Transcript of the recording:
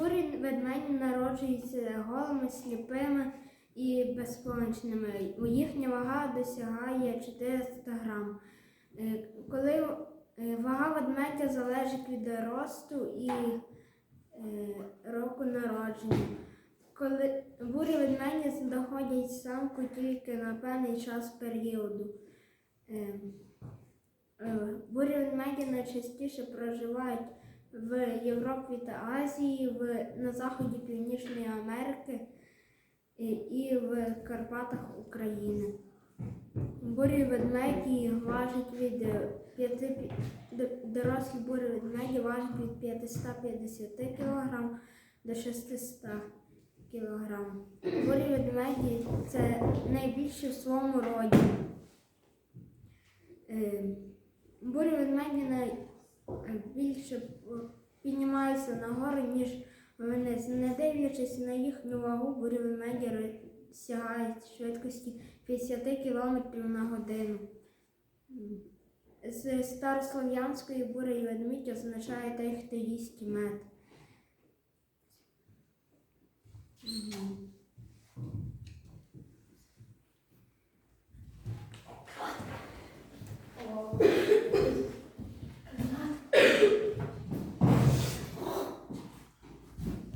Бурі ведмеді народжуються голими, сліпими і безпомічними. Їхня вага досягає 400 грам. Е, Коли е, вага ведмедя залежить від росту і е, року народження. Коли бурі ведмеді доходять в самку тільки на певний час періоду. Бурі ведмеді найчастіше проживають в Європі та Азії, в, на заході Північної Америки і, і в Карпатах України. Бурі ведмеді важать від 5, дорослі бурі ведмеді важать від 550 кг до 600 кг. Бурі ведмеді це найбільші в своєму роді. Е, Бурі ведмеді більше піднімаються нагору, ніж вниз. Не дивлячись на їхню вагу, буреві медіри сягають швидкості 50 км на годину. З старослов'янської бурі ведмідь означає той, хто їсть мед.